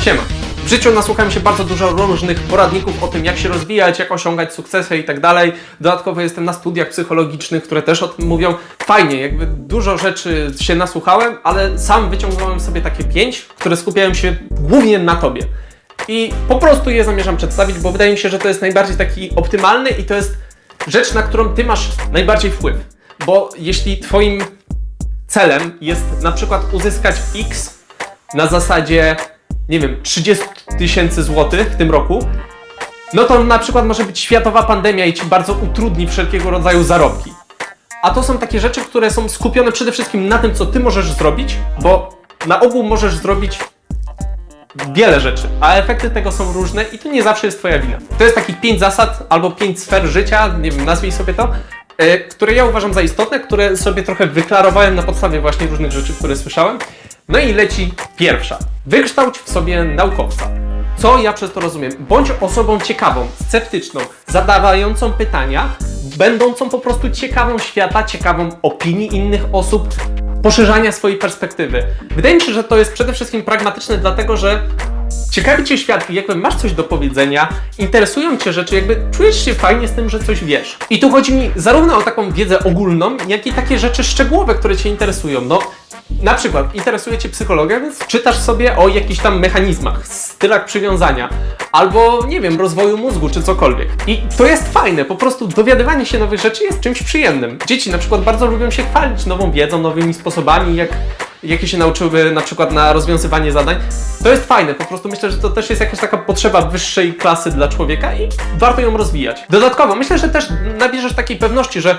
Siema. W życiu nasłuchałem się bardzo dużo różnych poradników o tym, jak się rozwijać, jak osiągać sukcesy i tak dalej. Dodatkowo jestem na studiach psychologicznych, które też o tym mówią. Fajnie, jakby dużo rzeczy się nasłuchałem, ale sam wyciągnąłem sobie takie pięć, które skupiają się głównie na tobie. I po prostu je zamierzam przedstawić, bo wydaje mi się, że to jest najbardziej taki optymalny i to jest rzecz, na którą ty masz najbardziej wpływ. Bo jeśli twoim celem jest na przykład uzyskać X na zasadzie, nie wiem, 30 tysięcy złotych w tym roku, no to na przykład może być światowa pandemia i ci bardzo utrudni wszelkiego rodzaju zarobki. A to są takie rzeczy, które są skupione przede wszystkim na tym, co ty możesz zrobić, bo na ogół możesz zrobić wiele rzeczy, a efekty tego są różne i to nie zawsze jest twoja wina. To jest takich pięć zasad albo pięć sfer życia, nie wiem, nazwij sobie to, które ja uważam za istotne, które sobie trochę wyklarowałem na podstawie właśnie różnych rzeczy, które słyszałem. No i leci pierwsza. Wykształć w sobie naukowca. Co ja przez to rozumiem? Bądź osobą ciekawą, sceptyczną, zadawającą pytania, będącą po prostu ciekawą świata, ciekawą opinii innych osób, poszerzania swojej perspektywy. Wydaje mi się, że to jest przede wszystkim pragmatyczne, dlatego że ciekawi Cię świat jakby masz coś do powiedzenia, interesują Cię rzeczy, jakby czujesz się fajnie z tym, że coś wiesz. I tu chodzi mi zarówno o taką wiedzę ogólną, jak i takie rzeczy szczegółowe, które Cię interesują. No, na przykład interesuje Cię psychologia, więc czytasz sobie o jakichś tam mechanizmach, stylach przywiązania, albo nie wiem, rozwoju mózgu czy cokolwiek. I to jest fajne, po prostu dowiadywanie się nowych rzeczy jest czymś przyjemnym. Dzieci na przykład bardzo lubią się chwalić nową wiedzą, nowymi sposobami, jak jakie się nauczyły na przykład na rozwiązywanie zadań. To jest fajne, po prostu myślę, że to też jest jakaś taka potrzeba wyższej klasy dla człowieka i warto ją rozwijać. Dodatkowo myślę, że też nabierzesz takiej pewności, że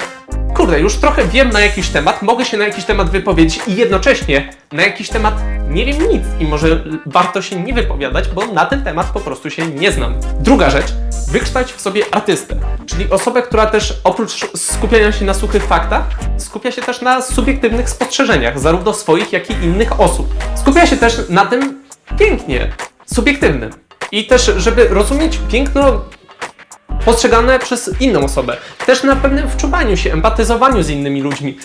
kurde, już trochę wiem na jakiś temat, mogę się na jakiś temat wypowiedzieć i jednocześnie na jakiś temat nie wiem nic i może warto się nie wypowiadać, bo na ten temat po prostu się nie znam. Druga rzecz, wykształć w sobie artystę, czyli osobę, która też oprócz skupiania się na suchych faktach, skupia się też na subiektywnych spostrzeżeniach, zarówno swoich, jak i innych osób. Skupia się też na tym pięknie, subiektywnym. I też, żeby rozumieć piękno postrzegane przez inną osobę. Też na pewnym wczuwaniu się, empatyzowaniu z innymi ludźmi.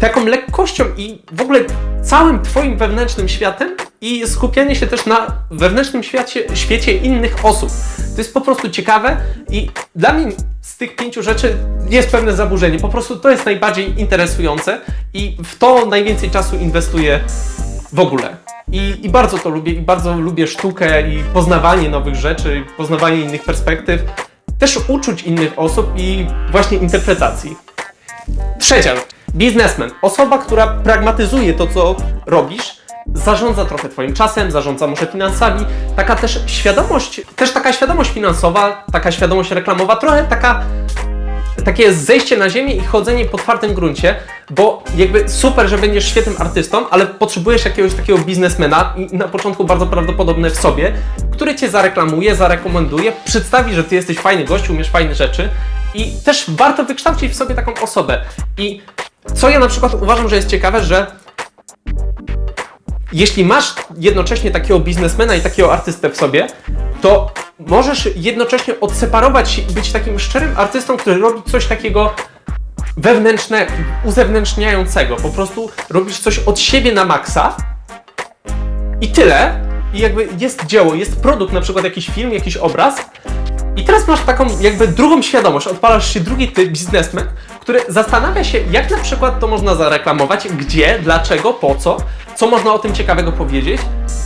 Taką lekkością i w ogóle całym Twoim wewnętrznym światem i skupianie się też na wewnętrznym świecie, świecie innych osób. To jest po prostu ciekawe i dla mnie z tych pięciu rzeczy jest pewne zaburzenie. Po prostu to jest najbardziej interesujące i w to najwięcej czasu inwestuję w ogóle. I, I bardzo to lubię, i bardzo lubię sztukę i poznawanie nowych rzeczy, poznawanie innych perspektyw, też uczuć innych osób i właśnie interpretacji. Trzecia rzecz. Biznesmen. Osoba, która pragmatyzuje to, co robisz, zarządza trochę Twoim czasem, zarządza może finansami. Taka też świadomość, też taka świadomość finansowa, taka świadomość reklamowa, trochę taka takie zejście na ziemię i chodzenie po twardym gruncie, bo jakby super, że będziesz świetnym artystą, ale potrzebujesz jakiegoś takiego biznesmena i na początku bardzo prawdopodobne w sobie, który cię zareklamuje, zarekomenduje, przedstawi, że ty jesteś fajny gość, umiesz fajne rzeczy i też warto wykształcić w sobie taką osobę. I co ja na przykład uważam, że jest ciekawe, że jeśli masz jednocześnie takiego biznesmena i takiego artystę w sobie, to możesz jednocześnie odseparować się i być takim szczerym artystą, który robi coś takiego wewnętrzne, uzewnętrzniającego. Po prostu robisz coś od siebie na maksa i tyle. I jakby jest dzieło, jest produkt, na przykład jakiś film, jakiś obraz. I teraz masz taką jakby drugą świadomość, odpalasz się drugi typ biznesmen, który zastanawia się, jak na przykład to można zareklamować, gdzie, dlaczego, po co, co można o tym ciekawego powiedzieć.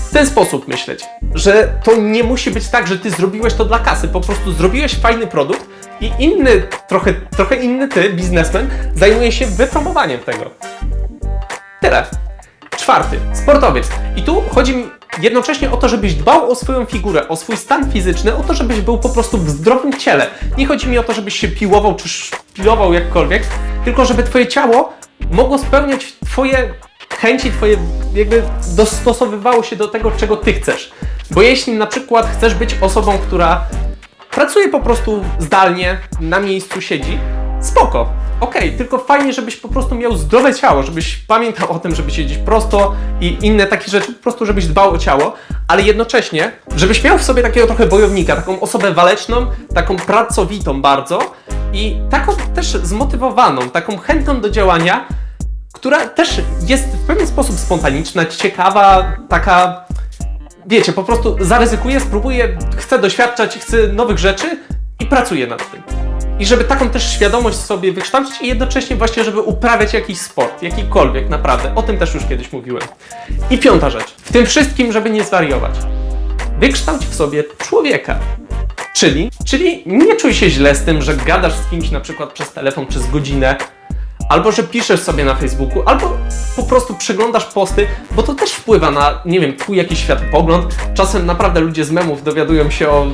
W ten sposób myśleć, że to nie musi być tak, że ty zrobiłeś to dla kasy, po prostu zrobiłeś fajny produkt i inny, trochę, trochę inny ty, biznesmen, zajmuje się wypromowaniem tego. Tyle. Czwarty, sportowiec. I tu chodzi mi jednocześnie o to, żebyś dbał o swoją figurę, o swój stan fizyczny, o to, żebyś był po prostu w zdrowym ciele. Nie chodzi mi o to, żebyś się piłował czy szpilował jakkolwiek, tylko żeby twoje ciało mogło spełniać twoje chęci, twoje jakby dostosowywało się do tego, czego ty chcesz. Bo jeśli na przykład chcesz być osobą, która pracuje po prostu zdalnie, na miejscu siedzi, spoko. Okej, tylko fajnie, żebyś po prostu miał zdrowe ciało, żebyś pamiętał o tym, żeby siedzieć prosto i inne takie rzeczy, po prostu żebyś dbał o ciało, ale jednocześnie, żebyś miał w sobie takiego trochę bojownika, taką osobę waleczną, taką pracowitą bardzo i taką też zmotywowaną, taką chętną do działania, która też jest w pewien sposób spontaniczna, ciekawa, taka wiecie, po prostu zaryzykuje, spróbuje, chce doświadczać, chce nowych rzeczy i pracuje nad tym. I żeby taką też świadomość sobie wykształcić i jednocześnie właśnie, żeby uprawiać jakiś sport, jakikolwiek, naprawdę. O tym też już kiedyś mówiłem. I piąta rzecz. W tym wszystkim, żeby nie zwariować. Wykształć w sobie człowieka. Czyli, czyli nie czuj się źle z tym, że gadasz z kimś na przykład przez telefon przez godzinę, albo że piszesz sobie na Facebooku, albo po prostu przeglądasz posty, bo to też wpływa na, nie wiem, twój jakiś światopogląd. Czasem naprawdę ludzie z memów dowiadują się o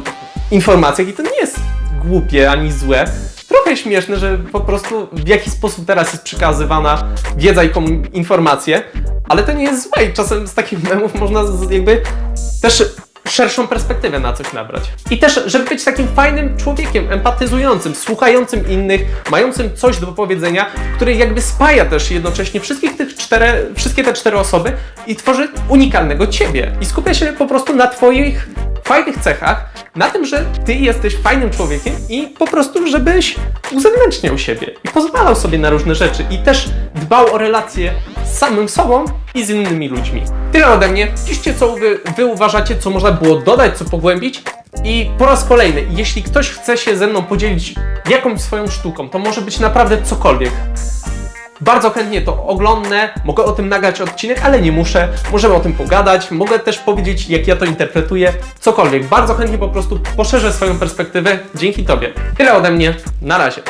informacjach i to nie jest głupie ani złe. Trochę śmieszne, że po prostu w jaki sposób teraz jest przekazywana wiedza i informacje, ale to nie jest złe i czasem z takich memów można jakby też szerszą perspektywę na coś nabrać. I też, żeby być takim fajnym człowiekiem, empatyzującym, słuchającym innych, mającym coś do powiedzenia, który jakby spaja też jednocześnie wszystkich tych cztery, wszystkie te cztery osoby i tworzy unikalnego ciebie. I skupia się po prostu na twoich fajnych cechach, na tym, że ty jesteś fajnym człowiekiem i po prostu, żebyś uzewnętrzniał siebie i pozwalał sobie na różne rzeczy i też dbał o relacje samym sobą i z innymi ludźmi. Tyle ode mnie. Piszcie, co wy, wy uważacie, co można było dodać, co pogłębić. I po raz kolejny, jeśli ktoś chce się ze mną podzielić jakąś swoją sztuką, to może być naprawdę cokolwiek. Bardzo chętnie to oglądnę, mogę o tym nagrać odcinek, ale nie muszę. Możemy o tym pogadać, mogę też powiedzieć, jak ja to interpretuję, cokolwiek. Bardzo chętnie po prostu poszerzę swoją perspektywę dzięki Tobie. Tyle ode mnie, na razie.